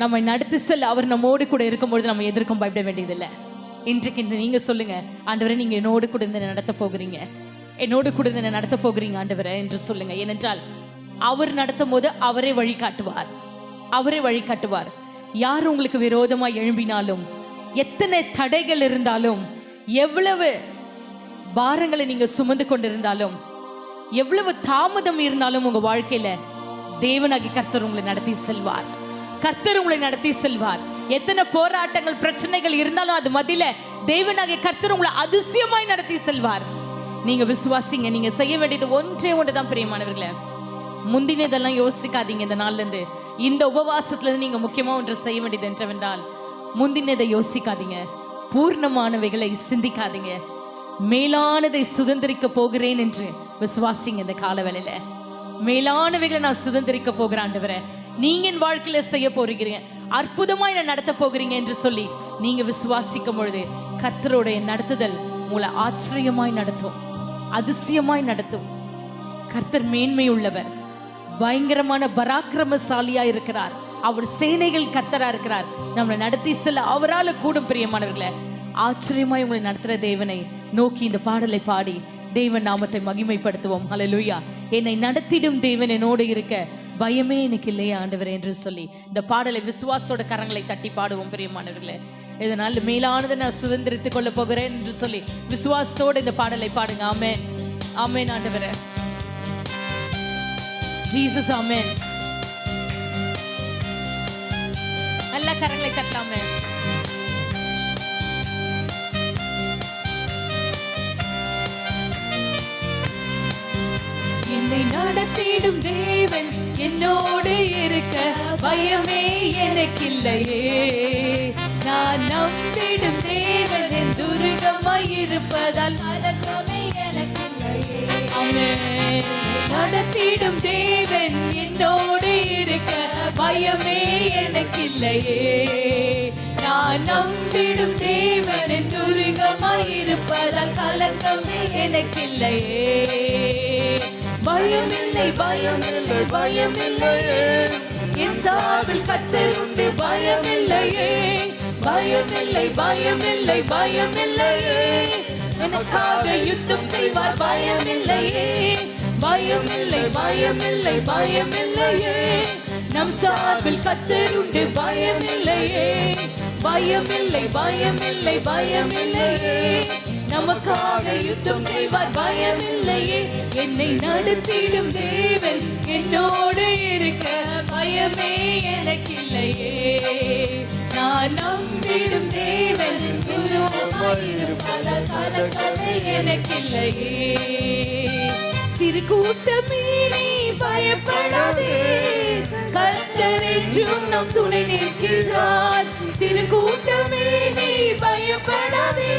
நம்மை நடத்தி செல்ல அவர் நம்மோடு கூட இருக்கும்பொழுது நம்ம எதிர்க்கும் பயப்பட வேண்டியதில்லை. இன்றைக்கு இந்த நீங்கள் சொல்லுங்கள் ஆண்டவரை நீங்கள் என்னோடு கூட இருந்து நடத்த போகிறீங்க. என்னோடு கூட இருந்து நடத்த போகிறீங்க ஆண்டவரை என்று சொல்லுங்கள் ஏனென்றால் அவர் நடத்தும் போது அவரே வழி காட்டுவார். அவரே வழி காட்டுவார். யார் உங்களுக்கு விரோதமாக எழும்பினாலும் எத்தனை தடைகள் இருந்தாலும் எவ்வளவு பாரங்களை நீங்கள் சுமந்து கொண்டிருந்தாலும் எவ்வளவு தாமதம் இருந்தாலும் உங்கள் வாழ்க்கையில தேவனாகி கர்த்தர் உங்களை நடத்தி செல்வார். கர்த்தர் உங்களை நடத்தி செல்வார். எத்தனை போராட்டங்கள் பிரச்சனைகள் இருந்தாலும் அது மதியில தேவனாகிய கர்த்தர் உங்களை அதிசயமாய் நடத்தி செல்வார். நீங்க விசுவாசிங்க நீங்க செய்ய வேண்டியது ஒன்றே ஒன்றுதான் பிரியமானவர்களே. முந்தினதெல்லாம் யோசிக்காதீங்க இந்த நாள்ல இருந்து இந்த உபவாசத்துல இருந்து நீங்க முக்கியமா ஒன்று செய்ய வேண்டியது என்றவென்றால் முந்தினதை யோசிக்காதீங்க. பூர்ணமானவைகளை சிந்திக்காதீங்க. மேலானதை சுதந்திரிக்க போகிறேன் என்று விசுவாசிங்க இந்த கால வேளையில மேலானவைகளை நான் சுதந்திரிக்க போகிறேன் ஆண்டவரே. நீங்க என் வாழ்க்கையில செய்ய போறீங்க அற்புதமா என்ன நடத்த போகிறீங்க என்று சொல்லி நீங்க விசுவாசிக்கும் பொழுது கர்த்தருடைய நடத்துதல் உங்களை ஆச்சரியமாய் நடத்தும் அதிசயமாய் நடத்தும். கர்த்தர் மேன்மை உள்ளவர். பயங்கரமான பராக்கிரமசாலியா இருக்கிறார். அவர் சேனைகள் கர்த்தரா இருக்கிறார். நம்மளை நடத்தி செல்ல அவரால கூடும் பிரியமானவர்களை. ஆச்சரியமாய் உங்களை நடத்துற தேவனை நோக்கி இந்த பாடலை பாடி தேவன் நாமத்தை மகிமைப்படுத்துவோம். ஹalleluya என்னை நடத்திடும் தேவன் என்னோடு இருக்க. பயமே எனக்கு இல்லையா ஆண்டவர் என்று சொல்லி. இந்த பாடலை விசுவாசோட கரங்களை தட்டி பாடுவோம் பிரியமானவர்களே. இதனால் மேலானதை நான் சுதந்திரித்துக் கொள்ள போகிறேன் என்று சொல்லி விசுவாசத்தோடு இந்த பாடலை பாடுங்க. ஆமே ஆமே ஆண்டவரே. ஜீசஸ் ஆமென் நல்ல கரங்களை தட்டலாமே. நடத்திடும் தேவன் என்னோடு இருக்க பயமே எனக்கில்லையே. நான் நம்பிடும் தேவன் என் துருகமாய் இருப்பதால் கலக்கமே எனக்கில்லையே. நடத்திடும் தேவன் என்னோடு இருக்க பயமே எனக்கில்லையே. நான் நம்பிடும் தேவன் என் துருகமாய் இருப்பதால் கலக்கமே எனக்கில்லையே. பயமில்லை பயமில்லை பயமில்லையே. என் சாவில் கத்தருண்டு பயமில்லையே. பயமில்லை பயமில்லை பயமில்லையே. எனக்காக யுத்தம் செய்வார் பயமில்லையே. பயமில்லை பயமில்லை பயமில்லையே. நம் சார்பில் கத்தருண்டு பயமில்லையே. பயமில்லை பயமில்லை பயமில்லையே. நமக்காக யுத்தம் செய்வார் பயமில்லையே. என்னை நடத்திடும் தேவன் என்னோடு இருக்க பயமே எனக்கில்லையே. நான் நம்பிடும் தேவன் குருவாயிருப்பத கலக்கமே எனக்கில்லையே. சிறு கூட்டமே நீ பயப்படாதே. கத்தரென்றும் நம் துணை நிற்கிறார் சிறு கூட்டமே நீ பயப்படாதே.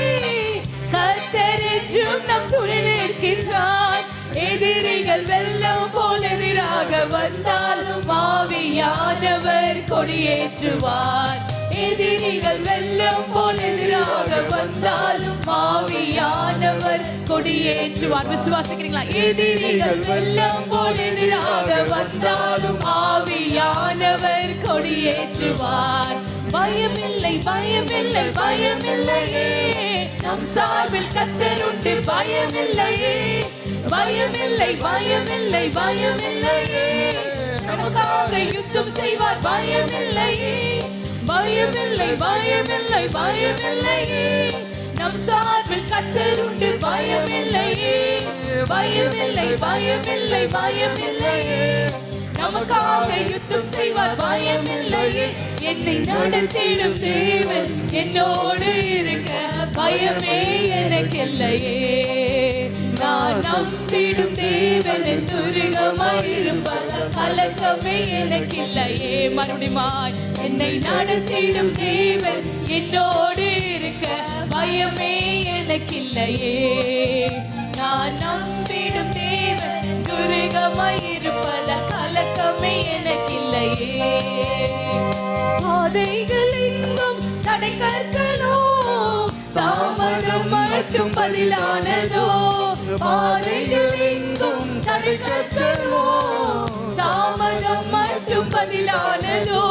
கத்தரென்றும் நம் துணை நிற்கிறார் எதிரிகள் வெள்ளம் போல் எதிராக வந்தாலும் ஆவியானவர் கொடியேற்றுவார். எதிரிகள் வெள்ளம் போல் எதிராக வந்தாலும் ஆவியானவர் கொடியேற்றுவார். விசுவாசிக்கிறீங்களா? எதிரிகள் வெள்ளம் போல் எதிராக வந்தாலும் ஆவியானவர் கொடியேற்றுவார். பயமில்லை பயமில்லை பயமில்லையே. நம் சார்பில் கத்தருண்டு பயமில்லையே. பயமில்லை பயமில்லை பயமில்லை நமக்காக யுத்தம் செய்வார் பயமில்லை பயமில்லை பயமில்லை பயமில்லை நம் சார்பில் கத்தர் உண்டு பயமில்லை பயமில்லை பயமில்லை பயமில்லையே. நமக்காக யுத்தம் செய்வார் பயமில்லை என்னை நடத்திடும் தேவன் என்னோடு இருக்க பயமே எனக்கு இல்லையே நம்பிடும் தேவன் துருகமாயிருப்பத கலக்கமே எனக்கில்லையே. மறுபடியுமாய் என்னை நடத்திடும் தேவன் என்னோடு இருக்க பயமே எனக்கில்லையே. நான் நம்பிடும் தேவன் துருகமாயிருப்பத கலக்கமே எனக்கில்லையே. பாதைகள் எங்கும் தடை கற்களோ தாமதம் மட்டும் பதிலானதோ? பாதைகள் எங்கும் தடை தாமதம் மட்டும் பதிலானதோ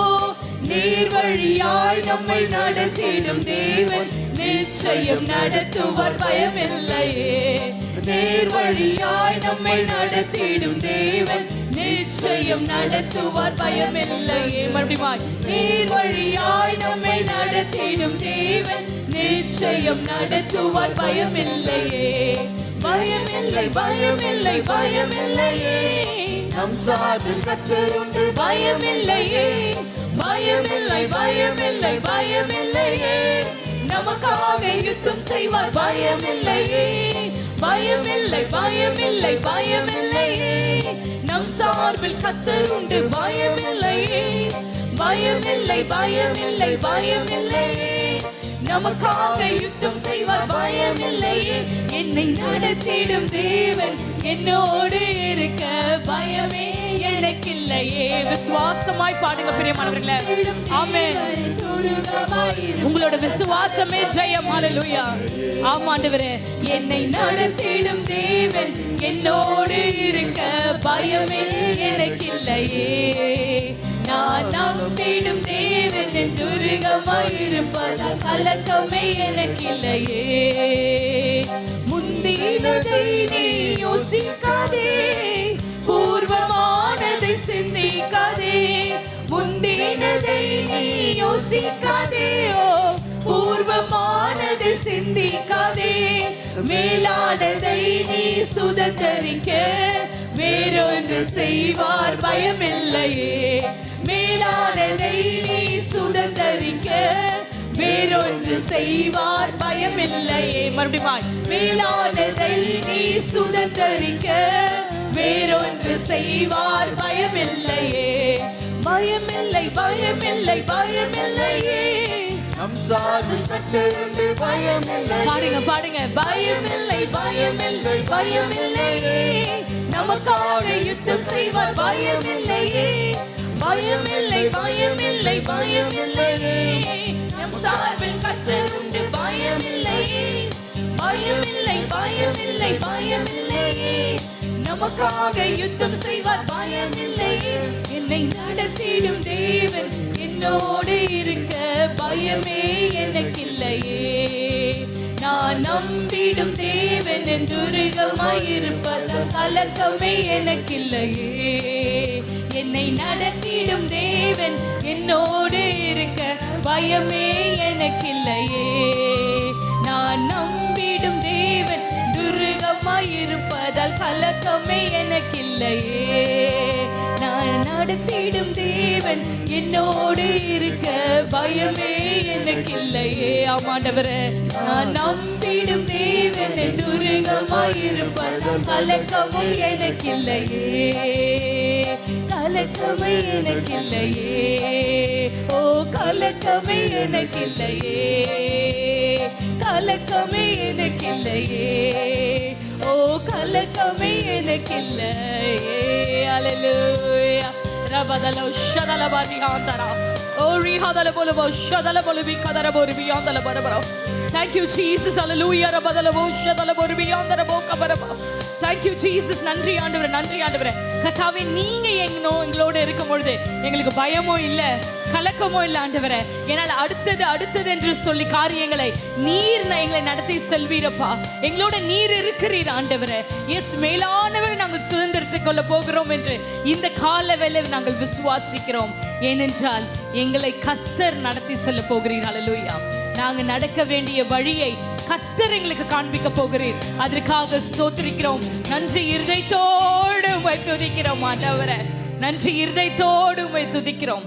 நீர் வழியாய் நம்மை நடத்திடும் தேவன் நிச்சயம் நடத்துவார் பயமில்லையே. நேர் வழியாய் நம்மை நடத்திடும் தேவன் நிச்சயம் நடத்துவார் பயமில்லையே. மறுபடியும் நீர் வழியாய் நம்மை நடத்திடும் தேவன் நிச்சயம் நடத்துவார் பயமில்லையே. பயமில்லை பயமில்லை பயமில்லையே. நம் சார்பில் கத்தருண்டு பயமில்லையே. பயமில்லை பயமில்லை பயமில்லையே. நமக்காக யுத்தம் செய்வார் பயமில்லையே. பயமில்லை பயமில்லை பயமில்லையே. நம் சார்பில் கத்தருண்டு பயமில்லையே. பயமில்லை பயமில்லை பயமில்லையே. நமக்காக யுத்தம் செய்வார். பயமில்லையே. என்னை நடத்திடும் தேவன் என்னோடு இருக்க. பயமே எனக்கில்லையே. விசுவாசமாய் பாடுங்க பிரியமானவர்களே. ஆமே உங்களோட விசுவாசமே ஜெயம். ஹalleluya ஆமாண்டவரே என்னை நடத்திடும் தேவன் என்னோடு இருக்க. பயமே எனக்கில்லையே. நான் நம்பிடும் தேவன் என் துருகமாயிருப்பதால் கலக்கமே எனக்கில்லையே. முந்தினதை நீ யோசிக்காதே பூர்வமானதை சிந்திக்காதே. முந்தினதை நீ யோசிக்காதே ஓ பூர்வமானதை சிந்திக்காதே. மேலானதை நீ சுதந்தரிக்க வேறொன்று செய்வார் பயமில்லையே. மேலானதை நீ சுதந்தரிக்க வேறொன்று செய்வார் பயமில்லையே. மறுபடியும் மேலானதை நீ சுதந்தரிக்க வேறொன்று செய்வார் பயமில்லையே. பயமில்லை பயமில்லை பயமில்லையே. நம் சார்பில் கத்தருண்டு பயமில்லை பாடுங்க பாடுங்க. பயமில்லை பயமில்லை பயமில்லையே. நமக்காக யுத்தம் செய்வார் பயமில்லையே. பயமில்லை பயமில்லை பயமில்லை. நம் சார்பில் கத்தருண்டு பயமில்லை. பயமில்லை பயமில்லை பயமில்லை. நமக்காக யுத்தம் செய்வார் பயமில்லை. என்னை நடத்திடும் தேவன் என்னோடு இருக்க பயமே எனக்கில்லையே. நான் நம்பிடும் தேவன் என் துருகமாயிருப்பதால் கலக்கமே எனக்கில்லையே. என்னை நடத்திடும் தேவன் என்னோடு இருக்க பயமே எனக்கில்லையே. நான் நம்பிடும் தேவன் துருகமாயிருப்பதால் கலக்கமே எனக்கில்லையே. நான் நடத்திடும் தேவன் என்னோடு இருக்க பயமே எனக்கில்லையே. ஆமாண்டவரே நான் நம்பிடும் தேவன் துருகமாயிருப்பதால் கலக்கமும் எனக்கில்லையே. கலக்கமே எனக்கில்லையே ஓ கலக்கமே எனக்கில்லையே கலக்கமே எனக்கில்லையே ஓ கலக்கமே எனக்கில்லையே அலலுயா ரபதல ஷதல பாதி ஆந்தரா ஓ ரிஹதல போலவோ ஷதல போலவி கதர போருவி ஆந்தல பரபரோ Thank you Jesus hallelujah ரபதல போ ஷதல போருவி ஆந்தர போ கபரபா தேங்க்யூ ஜீசஸ் நன்றி ஆண்டவர் நன்றி ஆண்டவர். கத்தாவே நீங்க எங்கனோ எங்களோட இருக்கும் பொழுது எங்களுக்கு பயமோ இல்ல கலக்கமோ இல்ல ஆண்டவர. என்னால் அடுத்தது அடுத்தது என்று சொல்லி காரியங்களை நீர் எங்களை நடத்தி செல்வீரப்பா. எங்களோட நீர் இருக்கிறீர் ஆண்டவர. எஸ் மேலானவர்கள் நாங்கள் சுதந்திரத்துக் கொள்ள போகிறோம் என்று இந்த கால வேலை நாங்கள் விசுவாசிக்கிறோம். ஏனென்றால் எங்களை கத்தர் நடத்தி செல்ல போகிறீர். அலலூயா நாங்கள் நடக்க வேண்டிய வழியை கத்தர் எங்களுக்கு காண்பிக்க போகிறீர். அதற்காக சோத்திருக்கிறோம் நன்றி இருதயத்தோடு உமை துதிக்கிறோம் ஆண்டவரை. நன்றி இருதயத்தோடு உமை துதிக்கிறோம்.